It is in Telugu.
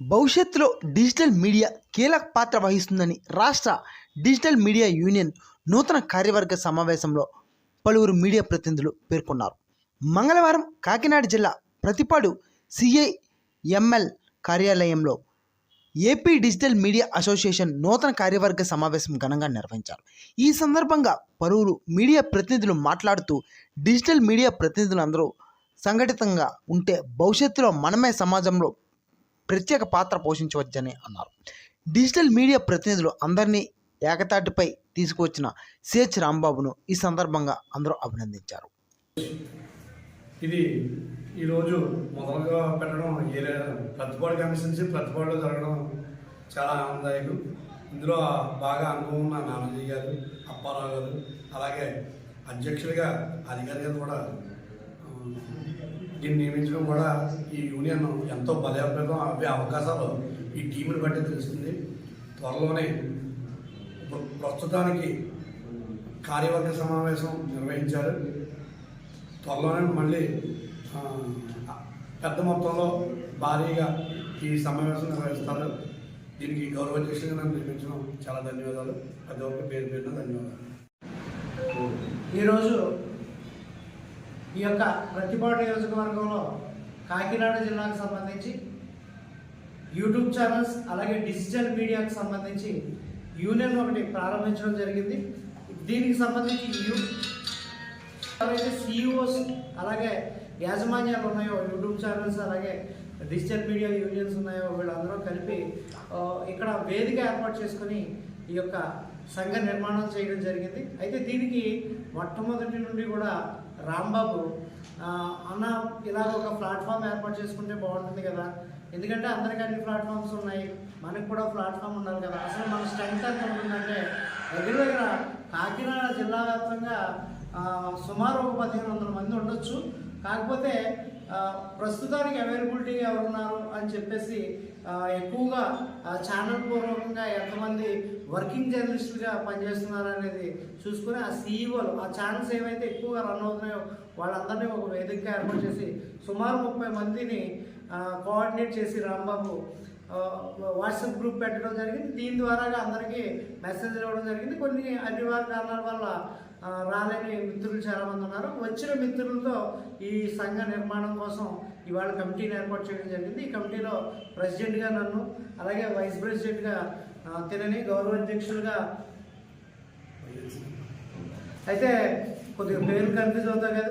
భవిష్యత్తులో డిజిటల్ మీడియా కీలక పాత్ర వహిస్తుందని రాష్ట్ర డిజిటల్ మీడియా యూనియన్ నూతన కార్యవర్గ సమావేశంలో పలువురు మీడియా ప్రతినిధులు పేర్కొన్నారు. మంగళవారం కాకినాడ జిల్లా ప్రతిపాడు సిఐఎంఎల్ కార్యాలయంలో ఏపీ డిజిటల్ మీడియా అసోసియేషన్ నూతన కార్యవర్గ సమావేశం ఘనంగా నిర్వహించారు. ఈ సందర్భంగా పలువురు మీడియా ప్రతినిధులు మాట్లాడుతూ డిజిటల్ మీడియా ప్రతినిధులందరూ సంఘటితంగా ఉంటే భవిష్యత్తులో మనమే సమాజంలో ప్రత్యేక పాత్ర పోషించవచ్చని అన్నారు. డిజిటల్ మీడియా ప్రతినిధులు అందరినీ ఏకతాటిపై తీసుకువచ్చిన సిహెచ్ రాంబాబును ఈ సందర్భంగా అందరూ అభినందించారు. ఇది ఈరోజు మొదలుగా పెట్టడం ఏరియా ప్రతిపాడు కమిషన్స్ ప్రతిపాడులో జరగడం చాలా ఆనందదాయకం. ఇందులో బాగా అనుభవం ఉన్న నానాజీ గారు అప్పారావు గారు అలాగే అధ్యక్షుడిగా అధికారి గారు కూడా దీన్ని నియమించడం కూడా ఈ యూనియన్ ఎంతో బలోపేతం అవే అవకాశాలు ఈ టీంని బట్టి తెలుస్తుంది. త్వరలోనే ప్రస్తుతానికి కార్యవర్గ సమావేశం నిర్వహించారు. త్వరలోనే మళ్ళీ పెద్ద మొత్తంలో భారీగా ఈ సమావేశం నిర్వహిస్తారు. దీనికి గౌరవ అధ్యక్షులుగా నన్ను నియమించడం చాలా ధన్యవాదాలు. ప్రతి ఒక్క పేరు పేరున ధన్యవాదాలు. ఈరోజు ఈ యొక్క ప్రతిపాటు నియోజకవర్గంలో కాకినాడ జిల్లాకు సంబంధించి యూట్యూబ్ ఛానల్స్ అలాగే డిజిటల్ మీడియాకు సంబంధించి యూనియన్ ఒకటి ప్రారంభించడం జరిగింది. దీనికి సంబంధించి యూ ఎవరైతే సిఇఓస్ అలాగే యాజమాన్యాలు ఉన్నాయో యూట్యూబ్ ఛానల్స్ అలాగే డిజిటల్ మీడియా యూనియన్స్ ఉన్నాయో వీళ్ళందరూ కలిపి ఇక్కడ వేదిక ఏర్పాటు చేసుకొని ఈ యొక్క సంఘ నిర్మాణం చేయడం జరిగింది. అయితే దీనికి మొట్టమొదటి నుండి కూడా రాంబాబు అన్న ఇలాగ ఒక ప్లాట్ఫామ్ ఏర్పాటు చేసుకుంటే బాగుంటుంది కదా. ఎందుకంటే అందరికీ అన్ని ప్లాట్ఫామ్స్ ఉన్నాయి. మనకు కూడా ప్లాట్ఫామ్ ఉండాలి కదా. అసలు మన స్ట్రెంగ్త్ ఎంత ఉంటుందంటే దగ్గర దగ్గర కాకినాడ జిల్లా వ్యాప్తంగా సుమారు ఒక పదిహేను వందల మంది ఉండొచ్చు. కాకపోతే ప్రస్తుతానికి అవైలబిలిటీ ఎవరున్నారు అని చెప్పేసి ఎక్కువగా ఛానల్ పూర్వకంగా ఎంతమంది వర్కింగ్ జర్నలిస్టులుగా పనిచేస్తున్నారు అనేది చూసుకుని ఆ సీఈఓలు ఆ ఛానల్స్ ఏవైతే ఎక్కువగా రన్ అవుతున్నాయో వాళ్ళందరినీ ఒక వేదికగా ఏర్పాటు చేసి సుమారు ముప్పై మందిని కోఆర్డినేట్ చేసి రాంబాబు వాట్సాప్ గ్రూప్ పెట్టడం జరిగింది. దీని ద్వారాగా అందరికీ మెసేజ్ ఇవ్వడం జరిగింది. కొన్ని అనివార్య కారణాల వల్ల రాలేని మిత్రులు చాలామంది ఉన్నారు. వచ్చిన మిత్రులతో ఈ సంఘ నిర్మాణం కోసం ఇవాళ కమిటీని ఏర్పాటు చేయడం జరిగింది. ఈ కమిటీలో ప్రెసిడెంట్గా నన్ను అలాగే వైస్ ప్రెసిడెంట్గా తినని గౌరవ అధ్యక్షులుగా అయితే కొద్దిగా పేరు కన్ఫ్యూజ్ అవుతాయి కదా.